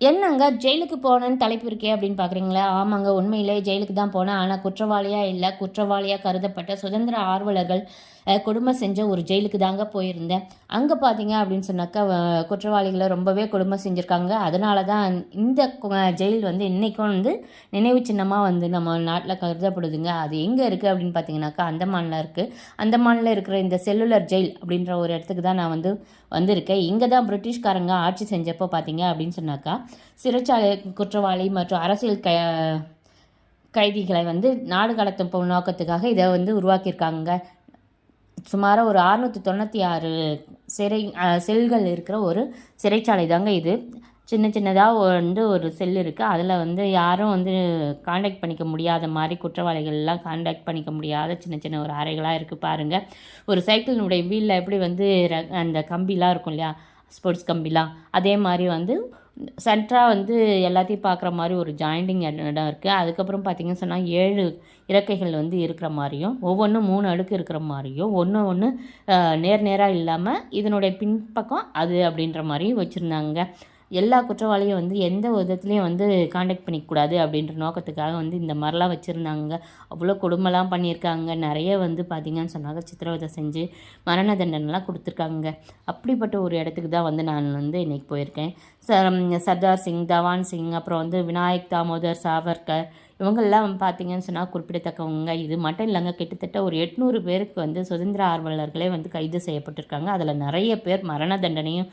என்னங்க ஜெயிலுக்கு போனேன்னு தலைப்பு இருக்கே அப்படின்னு பார்க்குறீங்களா ஆமாங்க உண்மையிலே ஜெயிலுக்கு தான் போனேன். ஆனால் குற்றவாளியாக இல்லை. குற்றவாளியாக கருதப்பட்ட சுதந்திர ஆர்வலர்கள் கொடுமை குடும்பம் செஞ்ச ஒரு ஜெயிலுக்கு தாங்க போயிருந்தேன். அங்கே பார்த்தீங்க அப்படின்னு சொன்னாக்கா குற்றவாளிகளை ரொம்பவே குடும்பம் செஞ்சுருக்காங்க. அதனால தான் இந்த ஜெயில் வந்து இன்றைக்கும் வந்து நினைவு சின்னமாக வந்து நம்ம நாட்டில் கருதப்படுதுங்க. அது எங்கே இருக்குது அப்படின்னு பார்த்தீங்கன்னாக்கா அந்தமானில் இருக்குது அந்தமானில் இருக்கிற இந்த செல்லுலர் ஜெயில் அப்படின்ற ஒரு இடத்துக்கு தான் நான் வந்து வந்திருக்கேன். இங்கே தான் பிரிட்டிஷ்காரங்க ஆட்சி செஞ்சப்போ பார்த்தீங்க அப்படின்னு சொன்னாக்கா சிறைச்சாலை குற்றவாளி மற்றும் அரசியல் க கைதிகளை வந்து நாடு கடத்தும் நோக்கத்துக்காக இதை வந்து உருவாக்கியிருக்காங்க. சுமாராக ஒரு அறுநூற்றி தொண்ணூற்றி ஆறு சிறை செல்கள் இருக்கிற ஒரு சிறைச்சாலை தாங்க இது. சின்ன சின்னதாக வந்து ஒரு செல் இருக்குது அதில் வந்து யாரும் வந்து காண்டாக்ட் பண்ணிக்க முடியாத மாதிரி குற்றவாளிகள்லாம் காண்டாக்ட் பண்ணிக்க முடியாத சின்ன சின்ன ஒரு அறைகளாக இருக்குது பாருங்கள் ஒரு சைக்கிளினுடைய வீலில் எப்படி வந்து ர- அந்த கம்பிலாம் இருக்கும் இல்லையா? ஸ்போர்ட்ஸ் கம்பிலாம். அதே மாதிரி வந்து சென்ட்ராக வந்து எல்லாத்தையும் பார்க்குற மாதிரி ஒரு ஜாயிண்டிங் இடம் இருக்குது அதுக்கப்புறம் பார்த்திங்கன்னு சொன்னால் ஏழு இறக்கைகள் வந்து இருக்கிற மாதிரியும் ஒவ்வொன்றும் மூணு அடுக்கு இருக்கிற மாதிரியும் ஒன்று ஒன்று நேர் நேராக இல்லாமல் இதனுடைய பின்பக்கம் அது அப்படின்ற மாதிரியும் வச்சுருந்தாங்க. எல்லா குற்றவாளியும் வந்து எந்த விதத்துலேயும் வந்து காண்டாக்ட் பண்ணிக்கூடாது அப்படின்ற நோக்கத்துக்காக வந்து இந்த மாதிரிலாம் வச்சுருந்தாங்க. அவ்வளோ கொடுமைலாம் பண்ணியிருக்காங்க. நிறைய வந்து பார்த்திங்கன்னு சொன்னாங்க. சித்திரவதை செஞ்சு மரண தண்டனைலாம் கொடுத்துருக்காங்க. அப்படிப்பட்ட ஒரு இடத்துக்கு தான் வந்து நான் வந்து இன்றைக்கி போயிருக்கேன். ச- சர்தார் சிங் தவான் சிங் அப்புறம் வந்து விநாயக் தாமோதர் சாவர்கர் இவங்கெல்லாம் பார்த்தீங்கன்னு சொன்னால் குறிப்பிடத்தக்கவங்க. இது மட்டும் இல்லைங்க. கிட்டத்தட்ட ஒரு எட்நூறு பேருக்கு வந்து சுதந்திர ஆர்வலர்களே வந்து கைது செய்யப்பட்டிருக்காங்க. அதில் நிறைய பேர் மரண தண்டனையும்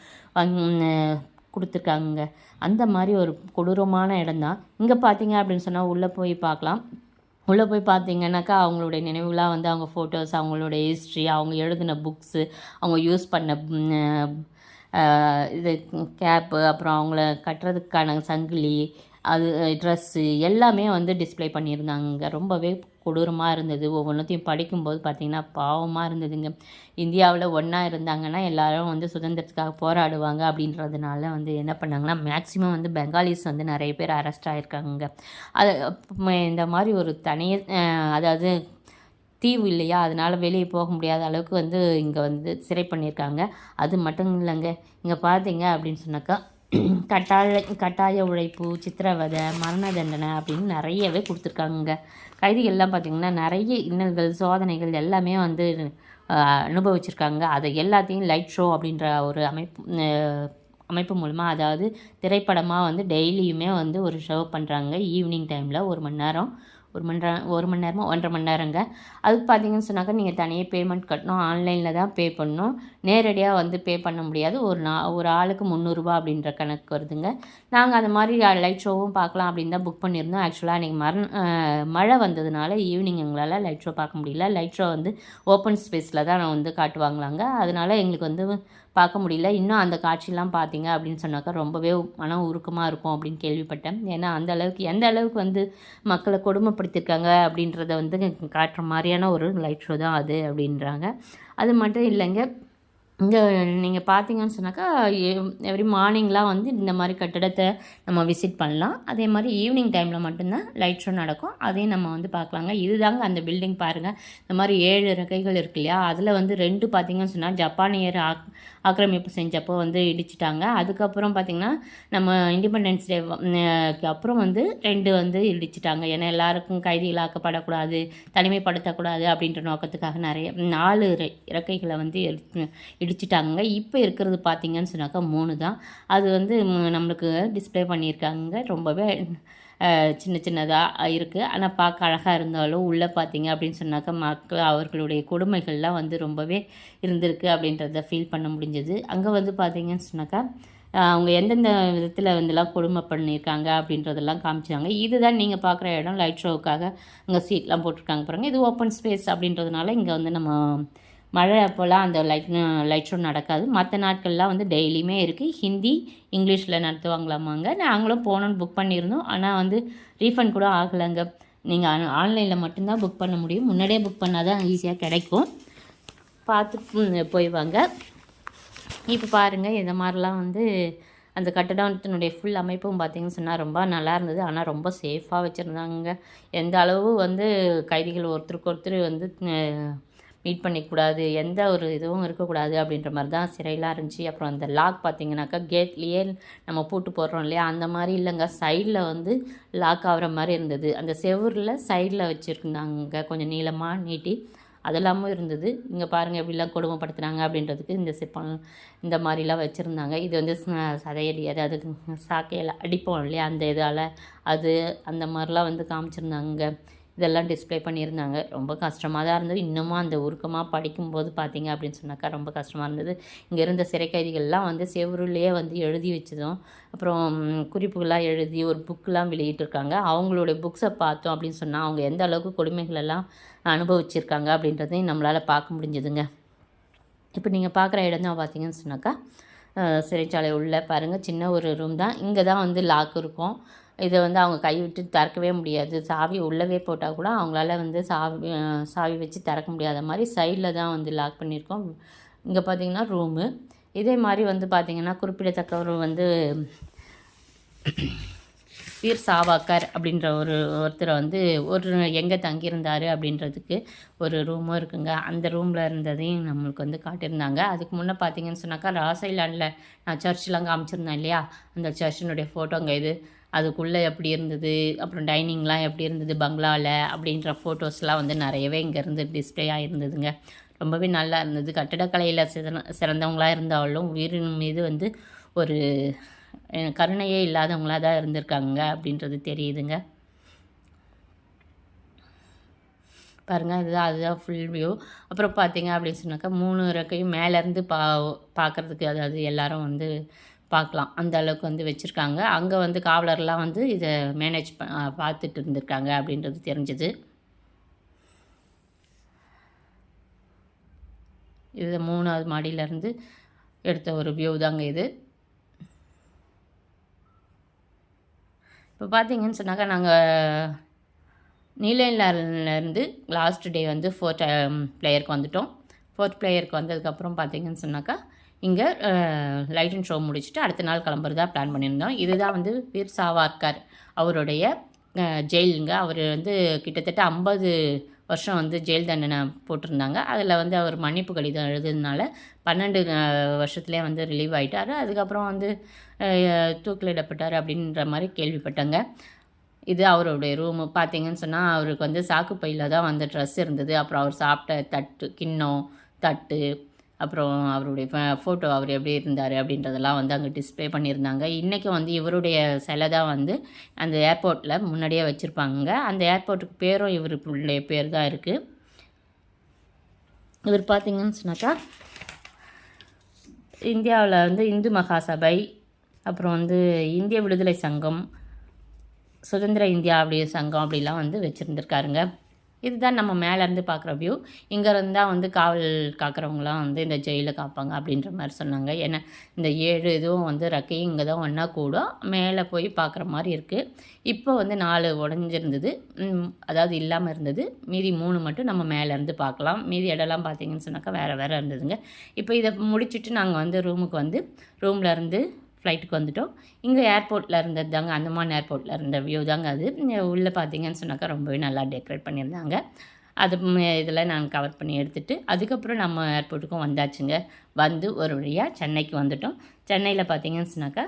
கொடுத்துருக்காங்க அந்த மாதிரி ஒரு கொடூரமான இடம்தான் இங்கே பார்த்தீங்க அப்படின்னு சொன்னால் உள்ளே போய் பார்க்கலாம் உள்ளே போய் பார்த்தீங்கன்னாக்கா அவங்களுடைய நினைவுகளாக வந்து அவங்க ஃபோட்டோஸ் அவங்களுடைய ஹிஸ்ட்ரி அவங்க எழுதின புக்ஸு அவங்க யூஸ் பண்ண இது கேப்பு அப்புறம் அவங்கள கட்டுறதுக்கான சங்கிலி அது ட்ரெஸ்ஸு எல்லாமே வந்து டிஸ்ப்ளே பண்ணியிருந்தாங்க ரொம்பவே கொடூரமாக இருந்தது. ஒவ்வொன்றத்தையும் படிக்கும்போது பார்த்திங்கன்னா பாவமாக இருந்ததுங்க. இந்தியாவில் ஒன்றா இருந்தாங்கன்னா எல்லாரும் வந்து சுதந்திரத்துக்காக போராடுவாங்க அப்படின்றதுனால வந்து என்ன பண்ணாங்கன்னா மேக்ஸிமம் வந்து பெங்காலிஸ் வந்து நிறைய பேர் அரெஸ்ட் ஆகிருக்காங்க அது இந்த மாதிரி ஒரு தனிய அதாவது தீவு இல்லையா? அதனால் வெளியே போக முடியாத அளவுக்கு வந்து இங்கே வந்து சிறை பண்ணியிருக்காங்க. அது மட்டும் இல்லைங்க. இங்கே பார்த்தீங்க அப்படின்னு சொன்னாக்கா கட்டாய கட்டாய உழைப்பு சித்திரவதை மரண தண்டனை அப்படின்னு நிறையவே கொடுத்துருக்காங்க கைதிகள்லாம் பார்த்திங்கன்னா நிறைய இன்னல்கள் சோதனைகள் எல்லாமே வந்து அனுபவிச்சிருக்காங்க. அதை எல்லாத்தையும் லைட் ஷோ அப்படின்ற ஒரு அமைப்பு அமைப்பு மூலமாக அதாவது திரைப்படமாக வந்து டெய்லியுமே வந்து ஒரு ஷோ பண்ணுறாங்க ஈவினிங் டைமில் ஒரு மணி நேரம். ஒரு மணி நேரம் ஒரு மணி நேரமோ ஒன்றரை மணி நேரங்க. அதுக்கு பார்த்தீங்கன்னு சொன்னாக்கா நீங்கள் தனியாக பேமெண்ட் கட்டணும். ஆன்லைனில் தான் பே பண்ணணும். நேரடியாக வந்து பே பண்ண முடியாது. ஒரு நா ஒரு ஆளுக்கு முந்நூறுரூபா அப்படின்ற கணக்கு வருதுங்க. நாங்கள் அந்த மாதிரி லைட் ஷோவும் பார்க்கலாம் அப்படின்னு தான் புக் பண்ணியிருந்தோம். ஆக்சுவலாக அன்றைக்கி மரண மழை வந்ததுனால ஈவினிங் எங்களால் லைட் ஷோ பார்க்க முடியல. லைட் ஷோ வந்து ஓப்பன் ஸ்பேஸில் தான் வந்து காட்டுவாங்களாங்க. அதனால் எங்களுக்கு வந்து பார்க்க முடியல. இன்னும் அந்த காட்சியெலாம் பார்த்தீங்க அப்படின்னு சொன்னாக்கா ரொம்பவே மன உருக்கமாக இருக்கும் அப்படின்னு கேள்விப்பட்டேன். ஏன்னா அந்த அளவுக்கு எந்த அளவுக்கு வந்து மக்களை கொடுமைப்படுத்தியிருக்காங்க அப்படின்றத வந்து காட்டுற மாதிரியான ஒரு லைட் ஷோ தான் அது அப்படின்றாங்க. அது மட்டும் இல்லைங்க. இங்கே நீங்கள் பார்த்தீங்கன்னு சொன்னாக்கா எவ்ரி மார்னிங்லாம் வந்து இந்த மாதிரி கட்டடத்தை நம்ம விசிட் பண்ணலாம். அதே மாதிரி ஈவினிங் டைமில் மட்டும்தான் லைட் ஷோ நடக்கும். அதையும் நம்ம வந்து பார்க்கலாங்க. இதுதாங்க அந்த பில்டிங் பாருங்கள் இந்த மாதிரி ஏழு ரெக்கைகள் இருக்கு இல்லையா? அதில் வந்து ரெண்டு பார்த்தீங்கன்னு சொன்னால் ஜப்பானியர் ஆக் ஆக்கிரமிப்பு செஞ்சப்போ வந்து இடிச்சிட்டாங்க. அதுக்கப்புறம் பார்த்திங்கன்னா நம்ம இண்டிபெண்டன்ஸ் டேக்கு அப்புறம் வந்து ரெண்டு வந்து இடிச்சிட்டாங்க. ஏன்னா எல்லாருக்கும் கைதிகளாக்கப்படக்கூடாது தனிமைப்படுத்தக்கூடாது அப்படின்ற நோக்கத்துக்காக நிறைய நாலு இறக்கைகளை வந்து இடிச்சிட்டாங்க இப்போ இருக்கிறது பார்த்திங்கன்னு சொன்னாக்கா மூணு தான். அது வந்து நம்மளுக்கு டிஸ்ப்ளே பண்ணியிருக்காங்க. ரொம்பவே சின்ன சின்னதாக இருக்குது ஆனால் பார்க்க அழகாக இருந்தாலும் உள்ளே பார்த்தீங்க அப்படின்னு சொன்னாக்கா மக்கள் அவர்களுடைய கொடுமைகள்லாம் வந்து ரொம்பவே இருந்திருக்கு அப்படின்றத ஃபீல் பண்ண முடிஞ்சது. அங்கே வந்து பார்த்தீங்கன்னு சொன்னாக்கா அவங்க எந்தெந்த விதத்தில் வந்துலாம் கொடுமை பண்ணியிருக்காங்க அப்படின்றதெல்லாம் காமிச்சாங்க. இதுதான் நீங்கள் பார்க்குற இடம் லைட் ஷோவுக்காக அங்கே சீட்லாம் போட்டிருக்காங்க பாருங்கள் இது ஓப்பன் ஸ்பேஸ் அப்படின்றதுனால இங்கே வந்து நம்ம மழை அப்போல்லாம் அந்த லைட் லைட் ஷோ நடக்காது. மற்ற நாட்கள்லாம் வந்து டெய்லியுமே இருக்குது ஹிந்தி இங்கிலீஷில் நடத்துவாங்களாமாங்க. நாங்களும் போகணுன்னு புக் பண்ணியிருந்தோம். ஆனால் வந்து ரீஃபண்ட் கூட ஆகலைங்க. நீங்கள் ஆன்லைனில் மட்டும்தான் புக் பண்ண முடியும். முன்னாடியே புக் பண்ணால் தான் ஈஸியாக கிடைக்கும். பார்த்து போய் வாங்க. இப்போ பாருங்கள் இந்த மாதிரிலாம் வந்து அந்த கட்டடத்தினுடைய ஃபுல் அமைப்பும் பார்த்தீங்கன்னு சொன்னால் ரொம்ப நல்லா இருந்தது. ஆனால் ரொம்ப சேஃபாக வச்சுருந்தாங்க எந்த அளவு வந்து கைதிகள் ஒருத்தருக்கு ஒருத்தர் வந்து மீட் பண்ணிக்கூடாது எந்த ஒரு இதுவும் இருக்கக்கூடாது அப்படின்ற மாதிரி தான் சிறையெல்லாம் இருந்துச்சு. அப்புறம் அந்த லாக் பார்த்திங்கனாக்கா கேட்லேயே நம்ம பூட்டு போடுறோம் இல்லையா? அந்த மாதிரி இல்லைங்க. சைடில் வந்து லாக் ஆகிற மாதிரி இருந்தது. அந்த செவுரில் சைடில் வச்சுருந்தாங்க. கொஞ்சம் நீளமாக நீட்டி அதெல்லாமும் இருந்தது. இங்கே பாருங்கள் எப்படிலாம் கொடுமைப்படுத்துனாங்க அப்படின்றதுக்கு இந்த சிற்பம் இந்த மாதிரிலாம் வச்சுருந்தாங்க. இது வந்து ச- சதையடி அதாவது சாக்கையில் அடிப்போம் இல்லையா? அந்த இதால் அது அந்த மாதிரிலாம் வந்து காமிச்சிருந்தாங்க. இதெல்லாம் டிஸ்ப்ளே பண்ணியிருந்தாங்க. ரொம்ப கஷ்டமாக தான் இருந்தது. இன்னமும் அந்த உருக்கமாக படிக்கும்போது பார்த்தீங்க அப்படின்னு சொன்னாக்கா ரொம்ப கஷ்டமாக இருந்தது. இங்கே இருந்த சிறை கைதிகள்லாம் வந்து செவருலேயே வந்து எழுதி வச்சதும் அப்புறம் குறிப்புகளாக குறிப்புகள்லாம் எழுதி ஒரு புக்கெலாம் வெளியிட்டிருக்காங்க. அவங்களுடைய புக்ஸை பார்த்தோம் அப்படின்னு சொன்னால் அவங்க எந்த அளவுக்கு கொடுமைகள் எல்லாம் அனுபவிச்சிருக்காங்க அப்படின்றதையும் நம்மளால் பார்க்க முடிஞ்சதுங்க. இப்போ நீங்கள் பார்க்குற இடம் தான் பார்த்தீங்கன்னு சொன்னாக்கா சிறைச்சாலை உள்ளே பாருங்கள் சின்ன ஒரு ரூம் தான். இங்கே தான் வந்து லாக் இருக்கும். இதை வந்து அவங்க கைவிட்டு திறக்கவே முடியாது. சாவி உள்ளவே போட்டால் கூட அவங்களால வந்து சாவி சாவி வச்சு திறக்க முடியாத மாதிரி சைடில் தான் வந்து லாக் பண்ணியிருக்கோம். இங்கே பார்த்தீங்கன்னா ரூமு இதே மாதிரி வந்து பார்த்திங்கன்னா குறிப்பிடத்தக்கவர் வந்து வீர் சாவாக்கர் அப்படின்ற ஒரு ஒருத்தரை வந்து ஒரு எங்கே தங்கியிருந்தார் அப்படின்றதுக்கு ஒரு ரூமும் இருக்குங்க. அந்த ரூமில் இருந்ததையும் நம்மளுக்கு வந்து காட்டியிருந்தாங்க. அதுக்கு முன்னே பார்த்தீங்கன்னு சொன்னாக்கா ராசைலாண்டில் நான் சர்ச்செலாம் காமிச்சிருந்தேன் இல்லையா? அந்த சர்ச்சினுடைய ஃபோட்டோங்க இது. அதுக்குள்ளே எப்படி இருந்தது? அப்புறம் டைனிங்லாம் எப்படி இருந்தது பங்களாவில் அப்படின்ற ஃபோட்டோஸ்லாம் வந்து நிறையவே இங்கேருந்து டிஸ்ப்ளே ஆகிருந்ததுங்க ரொம்பவே நல்லா இருந்தது. கட்டிடக்கலையில் சிறந்த சிறந்தவங்களாக இருந்தாலும் உயிரின் மீது வந்து ஒரு கருணையே இல்லாதவங்களாக தான் இருந்திருக்காங்க அப்படின்றது தெரியுதுங்க. பாருங்கள் இதுதான் அதுதான் ஃபுல் வியூ அப்புறம் பார்த்தீங்க அப்படின்னு சொன்னாக்கா மூணு இறக்கையும் மேலேருந்து பா பார்க்குறதுக்கு அதாவது எல்லோரும் வந்து பார்க்கலாம். அந்த அளவுக்கு வந்து வச்சுருக்காங்க. அங்கே வந்து காவலர்லாம் வந்து இதை மேனேஜ் ப பார்த்துட்டு இருந்திருக்காங்க அப்படின்றது தெரிஞ்சது. இது மூணாவது மாடியிலேருந்து எடுத்த ஒரு வியூ தாங்க இது. இப்போ பார்த்தீங்கன்னு சொன்னாக்கா நாங்கள் நீலன்லேருந்து லாஸ்ட் டே வந்து ஃபோர்த் பிளேயருக்கு வந்துட்டோம். ஃபோர்த் பிளேயருக்கு வந்ததுக்கப்புறம் பார்த்தீங்கன்னு சொன்னாக்கா இங்கே லைட் அண்ட் ஷோ முடிச்சுட்டு அடுத்த நாள் கிளம்புறதா பிளான் பண்ணியிருந்தோம். இதுதான் வந்து வீர் சாவார்கர் அவருடைய ஜெயிலுங்க. அவர் வந்து கிட்டத்தட்ட ஐம்பது வருஷம் வந்து ஜெயில் தண்டனை போட்டிருந்தாங்க. அதில் வந்து அவர் மன்னிப்பு கடிதம் எழுதுனால பன்னெண்டு வருஷத்துலேயே வந்து ரிலீவ் ஆகிட்டார் அதுக்கப்புறம் வந்து தூக்கிலிடப்பட்டார் அப்படின்ற மாதிரி கேள்விப்பட்டேங்க. இது அவருடைய ரூமு பார்த்தீங்கன்னு சொன்னால் அவருக்கு வந்து சாக்கு பையில் தான் வந்து ட்ரெஸ் இருந்தது. அப்புறம் அவர் சாப்பிட்ட தட்டு கிண்ணம் தட்டு அப்புறம் அவருடைய ஃபோட்டோ அவர் எப்படி இருந்தார் அப்படின்றதெல்லாம் வந்து அங்கே டிஸ்ப்ளே பண்ணியிருந்தாங்க. இன்றைக்கி வந்து இவருடைய சிலை தான் வந்து அந்த ஏர்போர்ட்டில் முன்னாடியே வச்சுருப்பாங்க. அந்த ஏர்போர்ட்டுக்கு பேரும் இவருடைய பேர் தான் இருக்குது இவர் பார்த்தீங்கன்னு சொன்னாக்கா இந்தியாவில் வந்து இந்து மகாசபை அப்புறம் வந்து இந்திய விடுதலை சங்கம் சுதந்திர இந்தியா அப்படி சங்கம் அப்படிலாம் வந்து வச்சுருந்துருக்காருங்க. இதுதான் நம்ம மேலேருந்து பார்க்குற வியூ இங்கே இருந்தால் வந்து காவல் காக்கிறவங்களாம் வந்து இந்த ஜெயிலில் காப்பாங்க அப்படின்ற மாதிரி சொன்னாங்க. ஏன்னா இந்த ஏழு இதுவும் வந்து ரக்கையும் இங்கே தான் ஒன்றா கூடும். மேலே போய் பார்க்குற மாதிரி இருக்குது இப்போ வந்து நாலு உடஞ்சிருந்தது. அதாவது இல்லாமல் இருந்தது. மீதி மூணு மட்டும் நம்ம மேலேருந்து பார்க்கலாம். மீதி இடம்லாம் பார்த்தீங்கன்னு சொன்னாக்கா வேறு வேறு இருந்ததுங்க. இப்போ இதை முடிச்சுட்டு நாங்கள் வந்து ரூமுக்கு வந்து ரூமில் இருந்து ஃப்ளைட்டுக்கு வந்துட்டோம். இங்கே ஏர்போர்ட்டில் இருந்தது தாங்க அந்தமான் ஏர்போர்ட்டில் இருந்த வியூ தாங்க அது உள்ளே பார்த்தீங்கன்னு சொன்னாக்கா ரொம்பவே நல்லா டெக்கரேட் பண்ணியிருந்தாங்க. அது இதில் நாங்கள் கவர் பண்ணி எடுத்துகிட்டு அதுக்கப்புறம் நம்ம ஏர்போர்ட்டுக்கும் வந்தாச்சுங்க. வந்து ஒரு வழியாக சென்னைக்கு வந்துட்டோம். சென்னையில் பார்த்தீங்கன்னு சொன்னாக்கா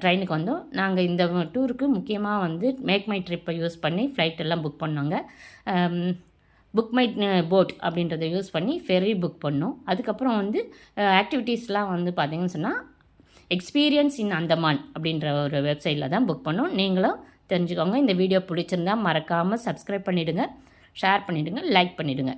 ட்ரெயினுக்கு வந்தோம். நாங்கள் இந்த டூருக்கு முக்கியமாக வந்து மேக் மை ட்ரிப்பை யூஸ் பண்ணி ஃப்ளைட்டெல்லாம் புக் பண்ணோங்க. புக் மை போட் அப்படின்றத யூஸ் பண்ணி ஃபெர்ரி புக் பண்ணோம். அதுக்கப்புறம் வந்து ஆக்டிவிட்டீஸ்லாம் வந்து பார்த்திங்கன்னு சொன்னால் எக்ஸ்பீரியன்ஸ் இன் அந்தமான் அப்படின்ற ஒரு வெப்சைட்டில் தான் புக் பண்ணோம். நீங்களும் தெரிஞ்சுக்கோங்க. இந்த வீடியோ பிடிச்சிருந்தா மறக்காமல் சப்ஸ்கிரைப் பண்ணிவிடுங்க ஷேர் பண்ணிவிடுங்க லைக் பண்ணிவிடுங்க